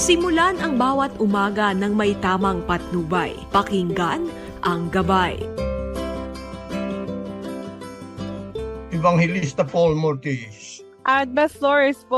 Simulan ang bawat umaga ng may tamang patnubay. Pakinggan ang gabay. Evangelista Paul Mortis. At Beth Flores po,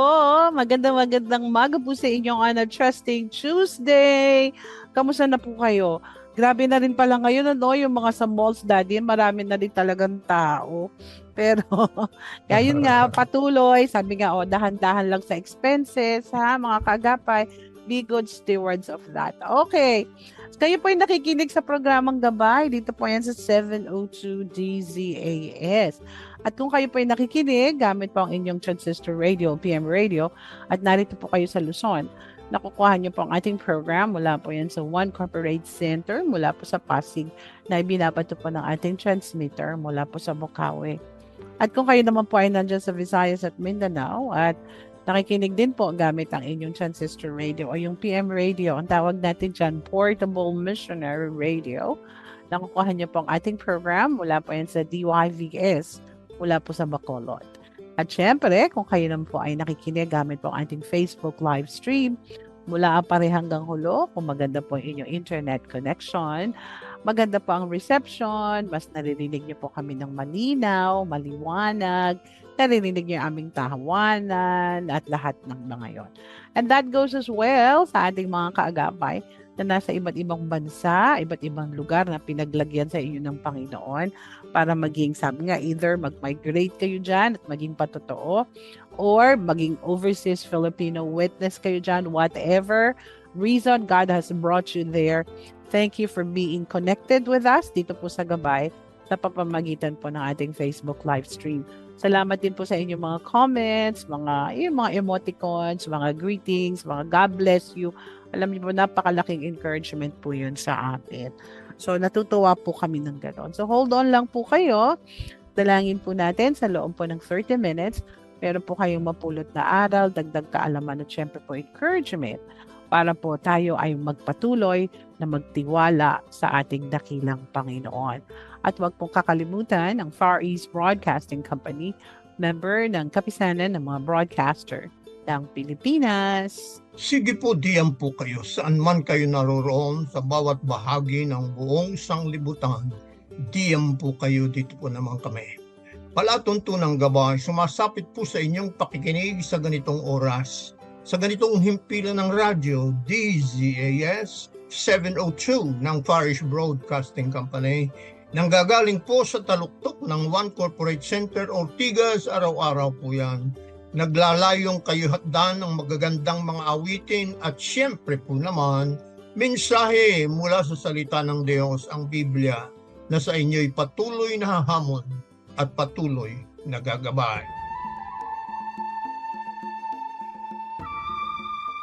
magandang magandang maga po sa inyong ano, Trusting Tuesday. Kamusta na po kayo? Grabe na rin pala ngayon ano, yung mga sa malls daddy, marami na rin talagang tao. Pero, kaya yun nga, patuloy, sabi nga, oh, dahan-dahan lang sa expenses, ha, mga kaagapay, be good stewards of that. Okay. Kayo po yung nakikinig sa programang Gabay. Dito po yan sa 702 DZAS. At kung kayo po ay nakikinig, gamit po ang inyong transistor radio, PM radio, at narito po kayo sa Luzon, nakukuha niyo po ang ating program mula po yan sa One Corporate Center, mula po sa Pasig, na ibinabato po ng ating transmitter mula po sa Bukawi. At kung kayo naman po ay nandyan sa Visayas at Mindanao, at nakikinig din po gamit ang inyong transistor radio o yung PM radio, ang tawag natin dyan, Portable Missionary Radio, nakukuha niyo po ang ating program mula po yan sa DYVS, mula po sa Bacolod. At syempre, kung kayo naman po ay nakikinig gamit po ang ating Facebook live stream, mula pare hanggang hulo, kung maganda po ang inyong internet connection, maganda po ang reception, mas naririnig niyo po kami ng malinaw, maliwanag, naririnig niyo aming tahawanan at lahat ng mga yon. And that goes as well sa ating mga kaagapay na nasa iba't ibang bansa, iba't ibang lugar na pinaglagyan sa inyo ng Panginoon para maging, sabi nga, either mag-migrate kayo dyan at maging patotoo or maging overseas Filipino witness kayo dyan, whatever reason God has brought you there. Thank you for being connected with us dito po sa Gabay sa papamagitan po ng ating Facebook live stream. Salamat din po sa inyong mga comments, mga yung mga emoticons, mga greetings, mga God bless you. Alam niyo po, napakalaking encouragement po yun sa atin. So, natutuwa po kami ng gano'n. So, hold on lang po kayo. Dalangin po natin sa loob po ng 30 minutes. Meron po kayong mapulot na aral, dagdag kaalaman at syempre po encouragement para po tayo ay magpatuloy na magtiwala sa ating dakilang Panginoon. At huwag pong kakalimutan ang Far East Broadcasting Company, member ng kapisanan ng mga broadcaster ng Pilipinas. Sige po diyan po kayo saan man kayo naroroon sa bawat bahagi ng buong sanglibutan. Diyan po kayo dito po naman kami. Palatuntunang gabay, sumasapit po sa inyong pakikinig sa ganitong oras. Sa ganitong himpilan ng radyo, DZAS 702 ng Farish Broadcasting Company nanggagaling po sa taluktok ng One Corporate Center Ortigas araw-araw po yan naglalayong kayo hatdan ng magagandang mga awitin at siyempre po naman, mensahe mula sa salita ng Diyos, ang Biblia, na sa inyo'y patuloy na hahamon at patuloy na gagabay.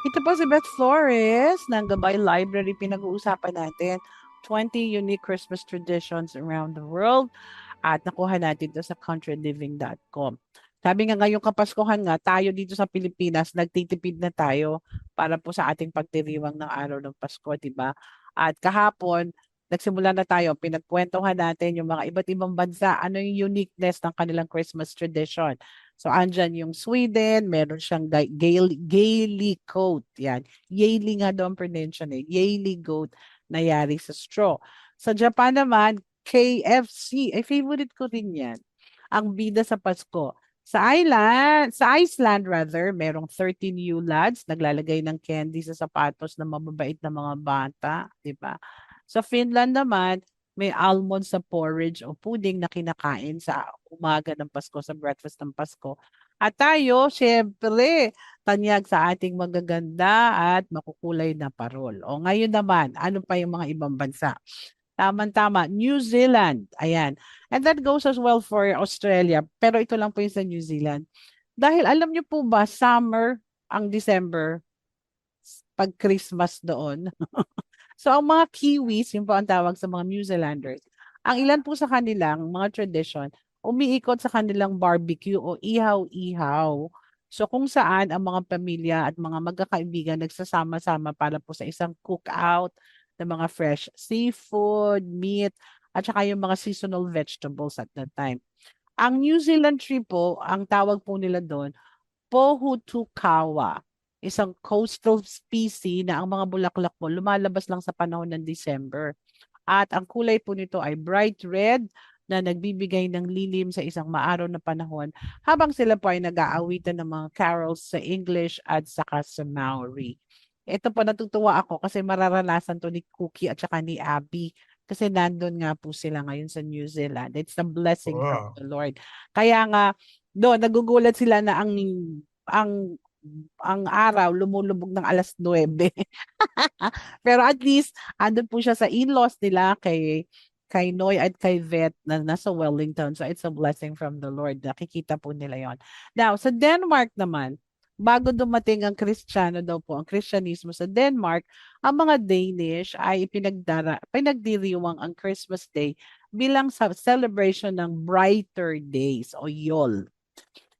Ito po si Beth Flores ng Gabay Library. Pinag-uusapan natin 20 unique Christmas traditions around the world at nakuha natin ito sa countryliving.com. Sabi nga ngayong Kapaskuhan nga, tayo dito sa Pilipinas, nagtitipid na tayo para po sa ating pagdiriwang ng araw ng Pasko, di ba? At kahapon, nagsimula na tayo, pinagkwentuhan natin yung mga iba't ibang bansa, ano yung uniqueness ng kanilang Christmas tradition. So, andyan yung Sweden, meron siyang Gaily, Gaily coat. Yan. Yaili nga daw ang pronunciation eh. Yaili goat na yari sa straw. Sa Japan naman, KFC. Ay, favorite ko rin yan. Ang bida sa Pasko. Sa Iceland, sa Iceland rather, merong 13 new lads naglalagay ng candy sa sapatos ng mababait na mga bata, 'di ba? Sa Finland naman, may almond sa porridge o pudding na kinakain sa umaga ng Pasko, sa breakfast ng Pasko. At tayo, syempre, tanyag sa ating magaganda at makukulay na parol. O ngayon naman, ano pa yung mga ibang bansa? Tama-tama, New Zealand. Ayan. And that goes as well for Australia. Pero ito lang po yung sa New Zealand. Dahil alam niyo po ba, summer ang December, pag Christmas doon. so ang mga Kiwis, yun po ang tawag sa mga New Zealanders, ang ilan po sa kanilang mga tradition, umiikot sa kanilang barbecue o ihaw-ihaw. So kung saan ang mga pamilya at mga magkakaibigan nagsasama-sama para po sa isang cookout, ng mga fresh seafood, meat, at saka yung mga seasonal vegetables at that time. Ang New Zealand tree po, ang tawag po nila doon, Pohutukawa. Isang coastal species na ang mga bulaklak mo lumalabas lang sa panahon ng December. At ang kulay po nito ay bright red na nagbibigay ng lilim sa isang maaraw na panahon habang sila po ay nag-aawitan ng mga carols sa English at saka sa Maori. Ito po natutuwa ako kasi mararanasan to ni Cookie at saka ni Abby kasi nandun nga po sila ngayon sa New Zealand. It's a blessing from Wow. the Lord. Kaya nga doon nagugulat sila na ang ang ang araw lumulubog ng alas 9. Pero at least andun po siya sa in-laws nila kay kay Noy at kay Vet na nasa Wellington. So it's a blessing from the Lord. Nakikita po nila yon. Now, sa Denmark naman, bago dumating ang Kristiyano daw po, ang Kristyanismo sa Denmark, ang mga Danish ay pinagdara, pinagdiriwang ang Christmas Day bilang sa celebration ng brighter days o Yule.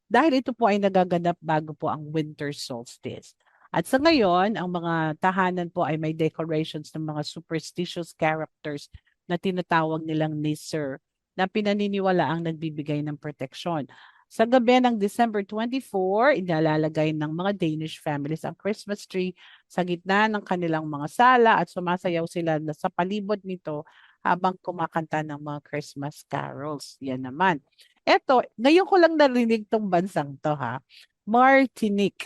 Dahil ito po ay nagaganap bago po ang winter solstice. At sa ngayon, ang mga tahanan po ay may decorations ng mga superstitious characters na tinatawag nilang Nisir na pinaniniwala ang nagbibigay ng proteksyon. Sa gabi ng December 24, inalalagay ng mga Danish families ang Christmas tree sa gitna ng kanilang mga sala at sumasayaw sila na sa palibot nito habang kumakanta ng mga Christmas carols. Yan naman. Eto, ngayon ko lang narinig tong bansang to ha. Martinique.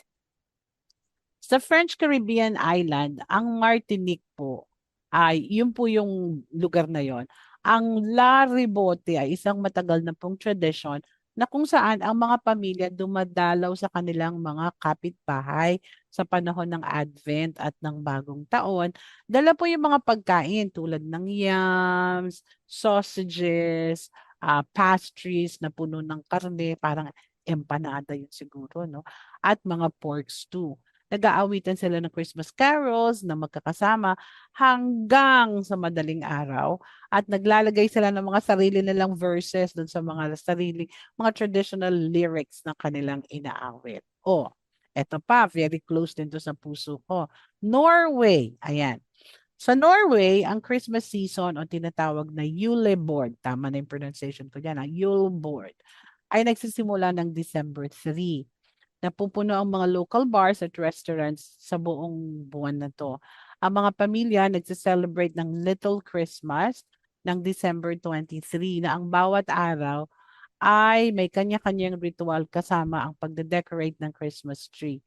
Sa French Caribbean island, ang Martinique po ay yun po yung lugar na yon. Ang La Ribote ay isang matagal na pong tradition na kung saan ang mga pamilya dumadalaw sa kanilang mga kapitbahay sa panahon ng Advent at ng Bagong Taon. Dala po yung mga pagkain tulad ng yams, sausages, ah, pastries na puno ng karne, parang empanada yun siguro, no? At mga pork stew. Nag-aawitan sila ng Christmas carols na magkakasama hanggang sa madaling araw at naglalagay sila ng mga sarili nilang verses dun sa mga sarili, mga traditional lyrics na kanilang inaawit. O, eto pa, very close din to sa puso ko. Norway, ayan. Sa Norway, ang Christmas season o tinatawag na Juleboard, tama na yung pronunciation ko dyan, ang Juleboard, ay nagsisimula ng December 3. Napupuno ang mga local bars at restaurants sa buong buwan na to. Ang mga pamilya nagse-celebrate ng Little Christmas ng December 23 na ang bawat araw ay may kanya-kanyang ritual kasama ang pagde-decorate ng Christmas tree.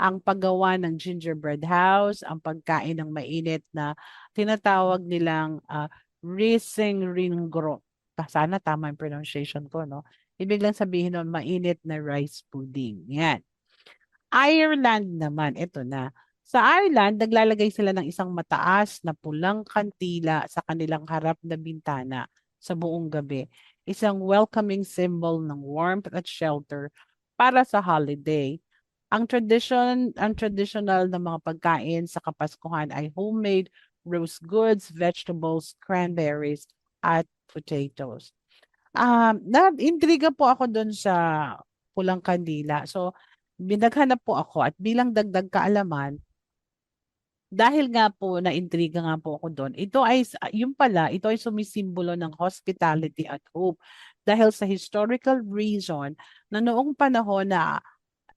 Ang paggawa ng gingerbread house, ang pagkain ng mainit na tinatawag nilang uh, rising ringro. Sana tama yung pronunciation ko, no? Ibig lang sabihin nun, mainit na rice pudding. Yan. Ireland naman, ito na. Sa Ireland, naglalagay sila ng isang mataas na pulang kantila sa kanilang harap na bintana sa buong gabi. Isang welcoming symbol ng warmth at shelter para sa holiday. Ang tradition, ang traditional na mga pagkain sa Kapaskuhan ay homemade roast goods, vegetables, cranberries, at potatoes. Um, na-intriga po ako doon sa pulang kandila. So, binaghanap po ako at bilang dagdag kaalaman, dahil nga po na-intriga nga po ako doon, ito ay, yung pala, ito ay sumisimbolo ng hospitality at hope. Dahil sa historical reason na noong panahon na,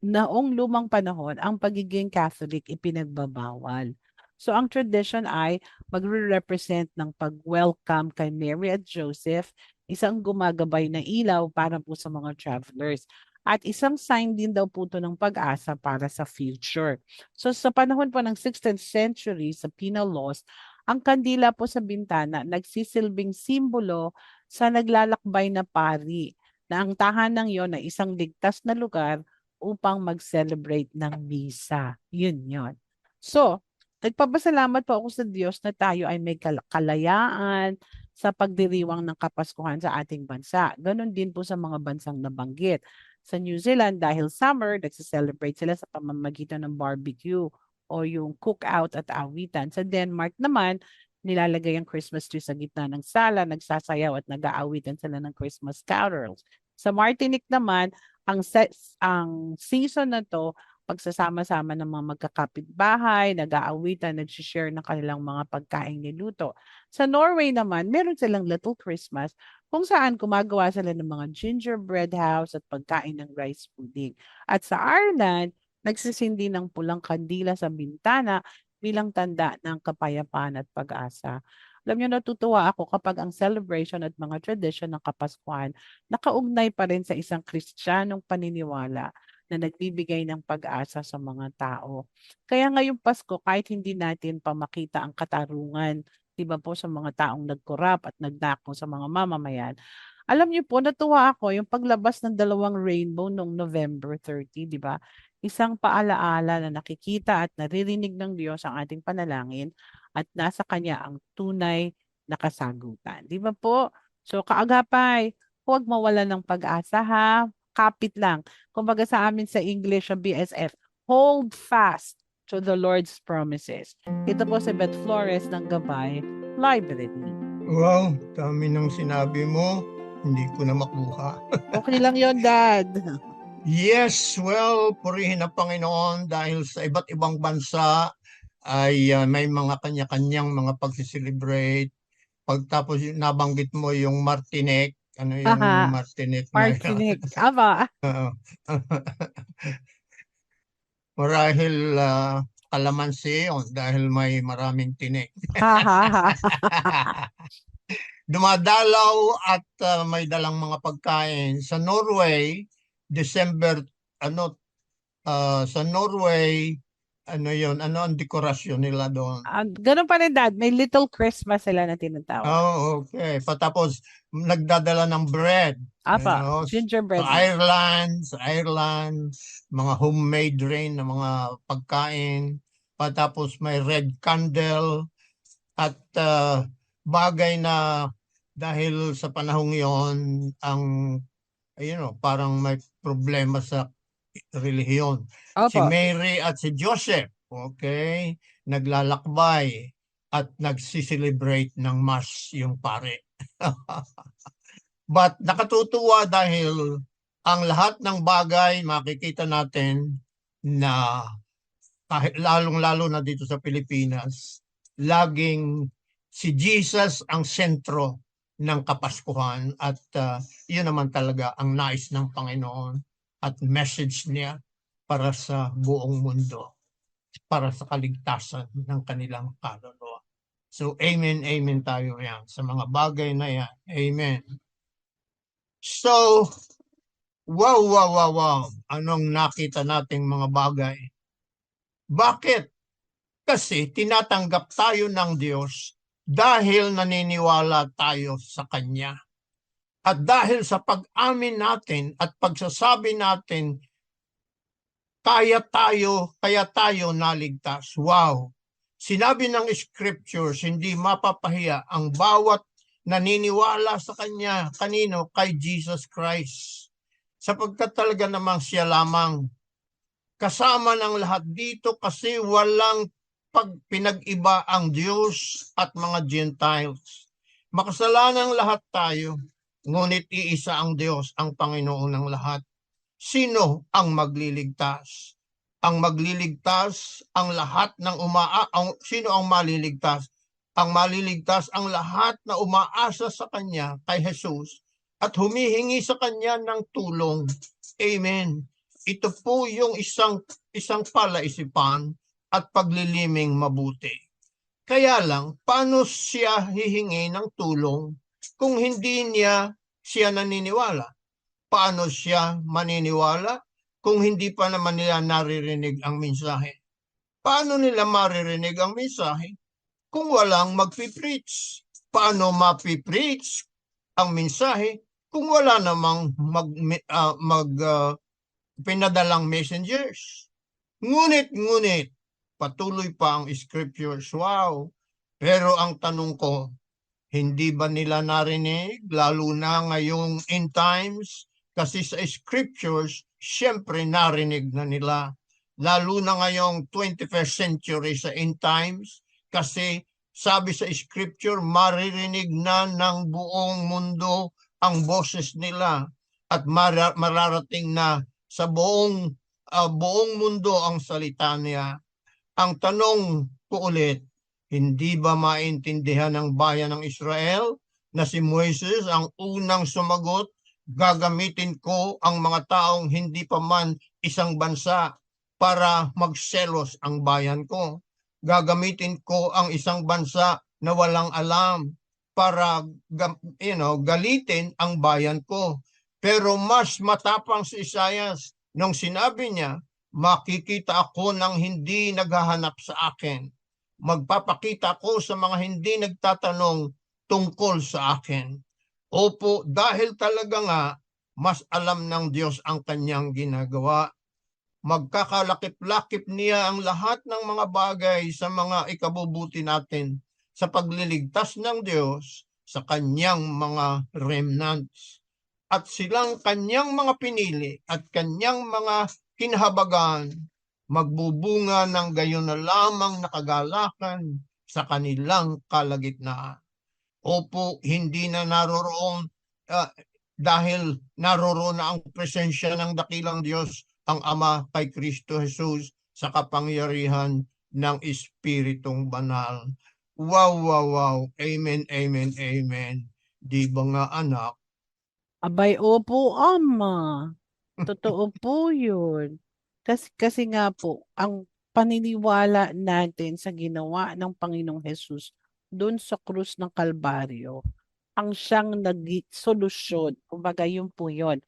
noong lumang panahon, ang pagiging Catholic ipinagbabawal. So ang tradition ay magre-represent ng pag-welcome kay Mary at Joseph, isang gumagabay na ilaw para po sa mga travelers. At isang sign din daw po ito ng pag-asa para sa future. So sa panahon po ng 16th century sa penal laws, ang kandila po sa bintana nagsisilbing simbolo sa naglalakbay na pari na ang tahanan yon ay isang ligtas na lugar upang mag-celebrate ng misa. Yun yon. So, nagpapasalamat po ako sa Diyos na tayo ay may kalayaan sa pagdiriwang ng Kapaskuhan sa ating bansa. Ganon din po sa mga bansang nabanggit. Sa New Zealand, dahil summer, nagse-celebrate sila sa pamamagitan ng barbecue o yung cookout at awitan. Sa Denmark naman, nilalagay ang Christmas tree sa gitna ng sala, nagsasayaw at nag-aawitan sila ng Christmas carols. Sa Martinique naman, ang, ang season na to, pagsasama-sama ng mga magkakapit-bahay, nag-aawitan, nag-share ng kanilang mga pagkain niluto. Sa Norway naman, meron silang Little Christmas kung saan gumagawa sila ng mga gingerbread house at pagkain ng rice pudding. At sa Ireland, nagsisindi ng pulang kandila sa bintana bilang tanda ng kapayapaan at pag-asa. Alam niyo, natutuwa ako kapag ang celebration at mga tradisyon ng Kapaskuhan nakaugnay pa rin sa isang Kristiyanong paniniwala na nagbibigay ng pag-asa sa mga tao. Kaya ngayong Pasko, kahit hindi natin pa makita ang katarungan, di ba po, sa mga taong nagkorap at nagdako sa mga mamamayan, alam niyo po, natuwa ako yung paglabas ng dalawang rainbow noong November 30, di ba? Isang paalaala na nakikita at naririnig ng Diyos ang ating panalangin at nasa Kanya ang tunay na kasagutan. Di ba po? So kaagapay, huwag mawala ng pag-asa ha. Kapit lang. Kumbaga sa amin sa English sa BSF, hold fast to the Lord's promises. Ito po si Beth Flores ng Gabay Library. Wow, dami ng sinabi mo. Hindi ko na makuha. Okay lang yon Dad. Yes, well, purihin ang Panginoon dahil sa iba't ibang bansa ay uh, may mga kanya-kanyang mga pagsiselebrate. Pagtapos nabanggit mo yung Martinek, ano yung Aha. Martinek? Martinik. Aba. Oo. Marahil ah, kalamansi yun dahil may maraming tinik. Dumadalaw at ah, may dalang mga pagkain. Sa Norway, December, ano, ah, sa Norway, ano yon ano ang dekorasyon nila doon? Ah, ganun pa rin, Dad. May little Christmas sila na tinatawag. Oh, okay. Patapos, nagdadala ng bread. Apa, ano, gingerbread. Sa Ireland, Ireland, mga homemade rin na mga pagkain. Patapos may red candle at ah, bagay na dahil sa panahong yon ang you know, parang may problema sa relihiyon. Si. Mary at si Joseph, okay, naglalakbay at nagsiselebrate ng mass yung pare. But nakatutuwa dahil ang lahat ng bagay makikita natin na kahit lalong-lalo na dito sa Pilipinas, laging si Jesus ang sentro ng Kapaskuhan at uh, yun naman talaga ang nais ng Panginoon at message niya para sa buong mundo, para sa kaligtasan ng kanilang kaluluwa. So amen, amen tayo yan sa mga bagay na yan. Amen. So, wow, wow, wow, wow. Anong nakita nating mga bagay? Bakit? Kasi tinatanggap tayo ng Diyos dahil naniniwala tayo sa Kanya. At dahil sa pag-amin natin at pagsasabi natin, kaya tayo, kaya tayo naligtas. Wow! Sinabi ng scriptures, hindi mapapahiya ang bawat naniniwala sa Kanya. Kanino? Kay Jesus Christ. Sapagkat talaga namang siya lamang. Kasama ng lahat dito kasi walang pag pinag-iba ang Diyos at mga Gentiles. Makasalanang lahat tayo, ngunit iisa ang Diyos, ang Panginoon ng lahat. Sino ang magliligtas? Ang magliligtas, ang lahat ng umaa, ang, sino ang maliligtas? Ang maliligtas, ang lahat na umaasa sa Kanya, kay Jesus, at humihingi sa Kanya ng tulong. Amen. Ito po yung isang isang palaisipan at pagliliming mabuti. Kaya lang, paano siya hihingi ng tulong kung hindi niya siya naniniwala? Paano siya maniniwala kung hindi pa naman nila naririnig ang mensahe? Paano nila maririnig ang mensahe kung walang magpipreach? Paano mapipreach ang mensahe kung wala namang mag, ah, mag ah, pinadalang messengers? Ngunit, ngunit, patuloy pa ang scriptures. Wow! Pero ang tanong ko, hindi ba nila narinig, lalo na ngayong in times? Kasi sa scriptures, syempre narinig na nila. Lalo na ngayong 21st century sa end times, kasi sabi sa scripture, maririnig na ng buong mundo ang boses nila at mara- mararating na sa buong ah, buong mundo ang salita niya. Ang tanong ko ulit, hindi ba maintindihan ng bayan ng Israel na si Moises ang unang sumagot, gagamitin ko ang mga taong hindi pa man isang bansa para magselos ang bayan ko. Gagamitin ko ang isang bansa na walang alam para you know, galitin ang bayan ko. Pero mas matapang si Isaias nung sinabi niya, makikita ako ng hindi naghahanap sa akin. Magpapakita ko sa mga hindi nagtatanong tungkol sa akin. Opo, dahil talaga nga, mas alam ng Diyos ang kanyang ginagawa. Magkakalakip-lakip niya ang lahat ng mga bagay sa mga ikabubuti natin sa pagliligtas ng Diyos sa kanyang mga remnants. At silang kanyang mga pinili at kanyang mga kinahabagan magbubunga ng gayon na lamang nakagalakan sa kanilang kalagitnaan. Opo, hindi na naroroon ah, dahil naroroon na ang presensya ng dakilang Diyos ang Ama kay Kristo Jesus sa kapangyarihan ng Espiritong Banal. Wow, wow, wow. Amen, amen, amen. Di ba nga anak? Abay, opo, ama. Totoo po yun. Kasi, kasi nga po, ang paniniwala natin sa ginawa ng Panginoong Jesus doon sa krus ng Kalbaryo, ang siyang nag solusyon. Kumbaga, yun po yun.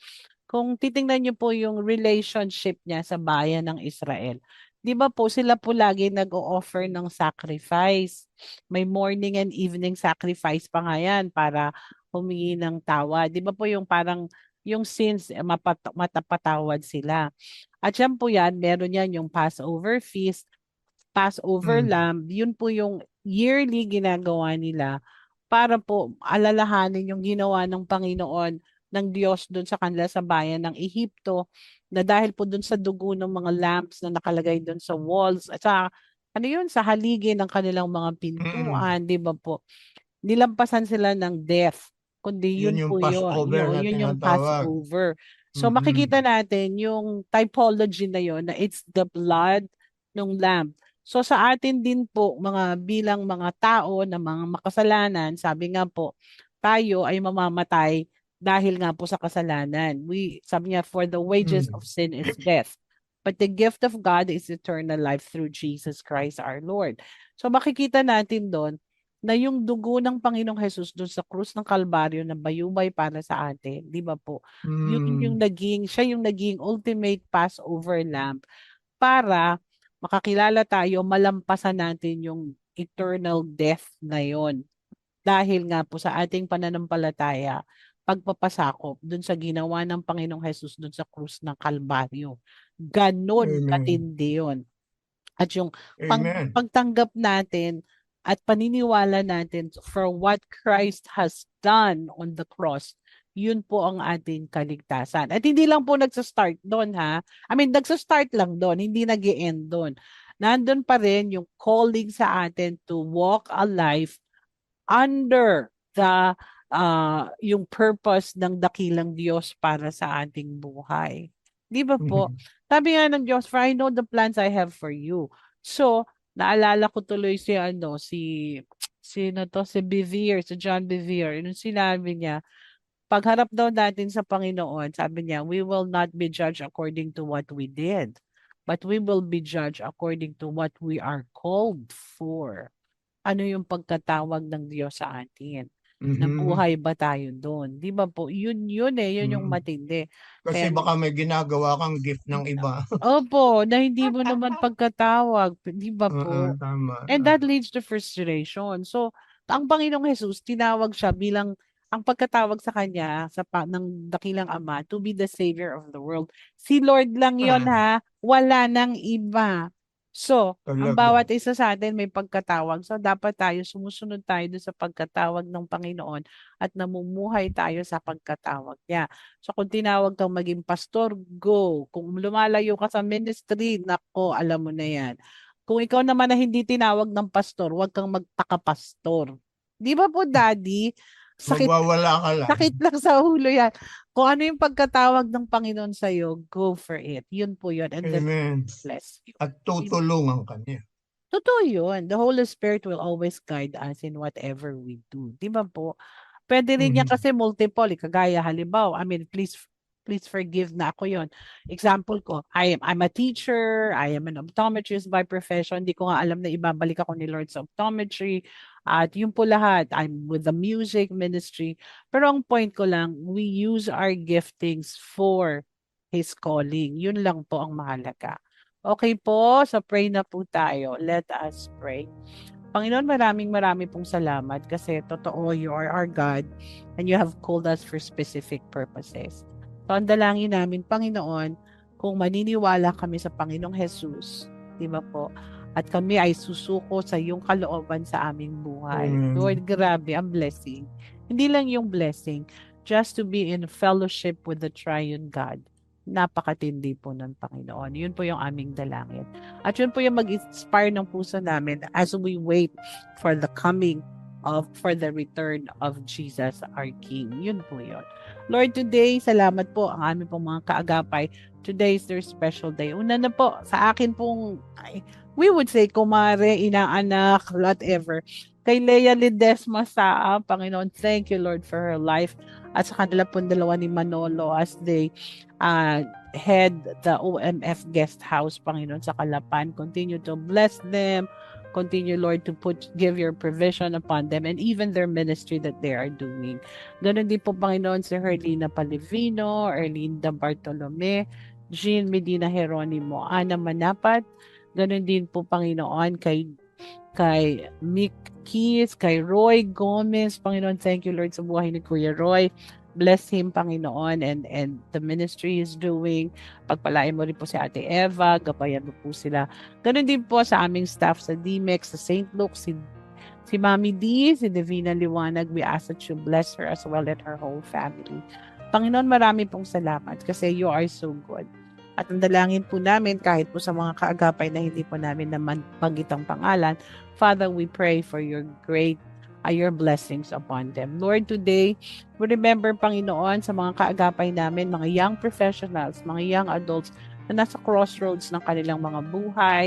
Kung titingnan niyo po yung relationship niya sa bayan ng Israel, di ba po sila po lagi nag-o-offer ng sacrifice. May morning and evening sacrifice pa nga yan para humingi ng tawa. Di ba po yung parang yung sins eh, mapat- matapatawad sila. At yan po yan, meron yan yung Passover feast, Passover Mm. lamb, yun po yung yearly ginagawa nila para po alalahanin yung ginawa ng Panginoon ng Diyos doon sa kanila sa bayan ng Ehipto na dahil po doon sa dugo ng mga lamps na nakalagay doon sa walls at sa ano yun sa haligi ng kanilang mga pintuan, di ba po? Nilampasan sila ng death. Kundi Yun yun, yung po yun. Passover Yun, na yun yung tinatawag. Passover. So Mhm. makikita natin yung typology na yun na it's the blood ng lamb. So sa atin din po mga bilang mga tao na mga makasalanan, sabi nga po, tayo ay mamamatay dahil nga po sa kasalanan. We sabi niya for the wages Mm. of sin is death. But the gift of God is eternal life through Jesus Christ our Lord. So makikita natin doon na yung dugo ng Panginoong Jesus doon sa krus ng Kalbaryo na bayubay para sa atin, di ba po? Yun Mm. yung naging, siya yung naging ultimate Passover lamb para makakilala tayo, malampasan natin yung eternal death na yon. Dahil nga po sa ating pananampalataya, pagpapasakop dun sa ginawa ng Panginoong Jesus dun sa krus ng Kalbaryo. Ganon Amen. katindi yun. At yung Amen. pagtanggap natin at paniniwala natin for what Christ has done on the cross, yun po ang ating kaligtasan. At hindi lang po nagsa-start doon ha. I mean, nagsa-start lang doon, hindi nag end doon. Nandun pa rin yung calling sa atin to walk a life under the uh, yung purpose ng dakilang Diyos para sa ating buhay. Di ba po? Mhm. Sabi nga ng Diyos, for I know the plans I have for you. So, naalala ko tuloy si ano, si sino to, si Bevere, si John Bevere. Yung sinabi niya, pagharap daw natin sa Panginoon, sabi niya, we will not be judged according to what we did, but we will be judged according to what we are called for. Ano yung pagkatawag ng Diyos sa atin? Mhm. Nabuhay ba tayo doon? Di ba po? Yun yun eh, yun yung Mm. matindi. Kasi Kaya- baka may ginagawa kang gift ng iba. Opo, na hindi mo naman pagkatawag, di ba po? Oo, tama. And that leads to frustration. So, ang Panginoong Jesus, tinawag siya bilang ang pagkatawag sa kanya sa pa, ng dakilang ama to be the savior of the world. Si Lord lang 'yon ha, wala nang iba. So, ang bawat isa sa atin may pagkatawag. So, dapat tayo sumusunod tayo sa pagkatawag ng Panginoon at namumuhay tayo sa pagkatawag niya. So, kung tinawag kang maging pastor, go. Kung lumalayo ka sa ministry, nako, alam mo na yan. Kung ikaw naman na hindi tinawag ng pastor, huwag kang magpaka-pastor. Di ba po, Daddy? Sakit, Magwawala ka lang. sakit lang sa ulo yan. Kung ano yung pagkatawag ng Panginoon sa'yo, go for it. Yun po yun. And Amen. bless you. At tutulungan ka niya. Totoo yun. The Holy Spirit will always guide us in whatever we do. Di ba po? Pwede rin niya Mhm. kasi multiple. eh, Kagaya halimbawa, I mean, please please forgive na ako yon. Example ko, I am I'm a teacher, I am an optometrist by profession. Hindi ko nga alam na ibabalik ako ni Lord sa optometry. At yun po lahat, I'm with the music ministry. Pero ang point ko lang, we use our giftings for His calling. Yun lang po ang mahalaga. Okay po, so pray na po tayo. Let us pray. Panginoon, maraming maraming pong salamat kasi totoo, you are our God and you have called us for specific purposes. So, ang dalangin namin, Panginoon, kung maniniwala kami sa Panginoong Jesus, di ba po, at kami ay susuko sa iyong kalooban sa aming buhay. Amen. Lord, grabe, ang blessing. Hindi lang yung blessing, just to be in fellowship with the triune God. Napakatindi po ng Panginoon. Yun po yung aming dalangin. At yun po yung mag-inspire ng puso namin as we wait for the coming of for the return of Jesus our King. Yun po yun. Lord, today, salamat po ang aming pong mga kaagapay. Today is their special day. Una na po, sa akin pong, ay, we would say, kumare, inaanak, whatever. Kay Leia Ledesma sa Panginoon, thank you, Lord, for her life. At sa kanila pong dalawa ni Manolo as they uh, head the OMF guest house, Panginoon, sa Kalapan. Continue to bless them. Continue, Lord, to put give your provision upon them and even their ministry that they are doing. Ganon din po, Panginoon, si Herlina Palivino, Erlinda Bartolome, Jean Medina Jeronimo, Ana Manapat. Ganon din po, Panginoon, kay kay Mick Keys, kay Roy Gomez. Panginoon, thank you, Lord, sa buhay ni Kuya Roy. Bless him, Panginoon, and, and the ministry is doing. Pagpalain mo rin po si Ate Eva, gabayan mo po sila. Ganon din po sa aming staff sa DMEX, sa St. Luke, si, si Mami D, si Divina Liwanag. We ask that you bless her as well and her whole family. Panginoon, marami pong salamat kasi you are so good. At ang dalangin po namin, kahit po sa mga kaagapay na hindi po namin naman panggitang pangalan, Father, we pray for your great uh, your blessings upon them. Lord, today, we remember, Panginoon, sa mga kaagapay namin, mga young professionals, mga young adults na nasa crossroads ng kanilang mga buhay.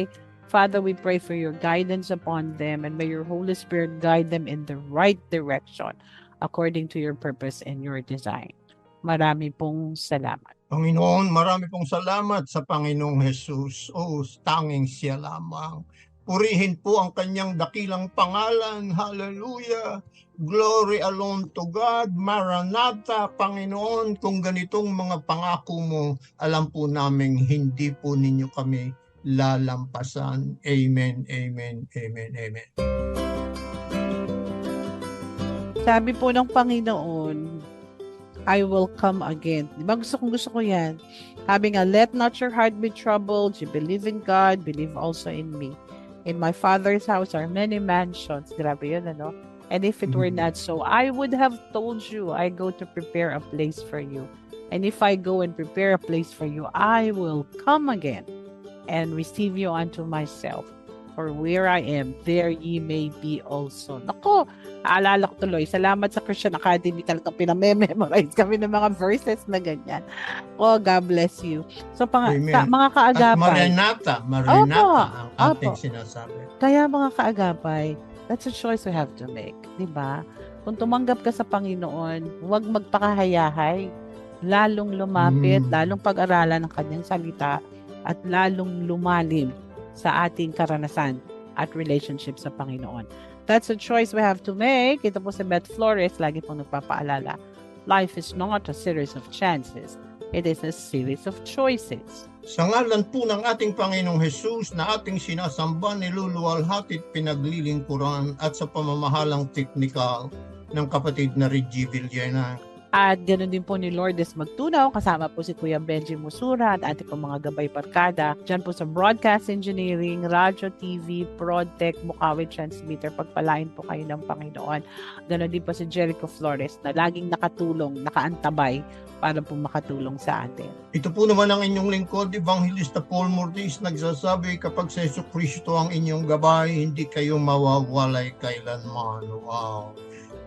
Father, we pray for your guidance upon them and may your Holy Spirit guide them in the right direction according to your purpose and your design. Marami pong salamat. Panginoon, marami pong salamat sa Panginoong Jesus. O, tanging siya lamang. Purihin po ang kanyang dakilang pangalan. Hallelujah. Glory alone to God. Maranatha, Panginoon. Kung ganitong mga pangako mo, alam po namin hindi po ninyo kami lalampasan. Amen, amen, amen, amen. Sabi po ng Panginoon, I will come again. Di ba gusto kong gusto ko yan? Sabi nga, let not your heart be troubled. You believe in God, believe also in me. In my Father's house are many mansions. Grabe yun, ano? And if it were Mhm. not so, I would have told you, I go to prepare a place for you. And if I go and prepare a place for you, I will come again and receive you unto myself. For where I am, there ye may be also. Nako, Aalala ko tuloy, salamat sa Christian Academy. Talagang pinamememorize kami ng mga verses na ganyan. Oh, God bless you. So, pang, ka- mga At kaagapay, Maranatha, Maranatha Opo, ang ating opo. sinasabi. kaya mga kaagapay, that's a choice we have to make. di ba? Kung tumanggap ka sa Panginoon, huwag magpakahayahay. Lalong lumapit, Mm. lalong pag-aralan ng kanyang salita, at lalong lumalim sa ating karanasan at relationship sa Panginoon. That's a choice we have to make. Ito po si Beth Flores, lagi pong nagpapaalala. Life is not a series of chances. It is a series of choices. Sa ngalan po ng ating Panginoong Jesus na ating sinasamba, niluluwalhati at pinaglilingkuran at sa pamamahalang teknikal ng kapatid na Reggie Villena. At ganoon din po ni Lourdes Magtunaw, kasama po si Kuya Benji Musura at ating po mga gabay barkada. Diyan po sa Broadcast Engineering, Radio, TV, Prodtech, Bukawi Transmitter. Pagpalain po kayo ng Panginoon. Ganoon din po si Jericho Flores na laging nakatulong, nakaantabay para po makatulong sa atin. Ito po naman ang inyong lingkod, Evangelista Paul Mortis, nagsasabi kapag sa Yeso Kristo ang inyong gabay, hindi kayo mawawalay kailanman. Wow!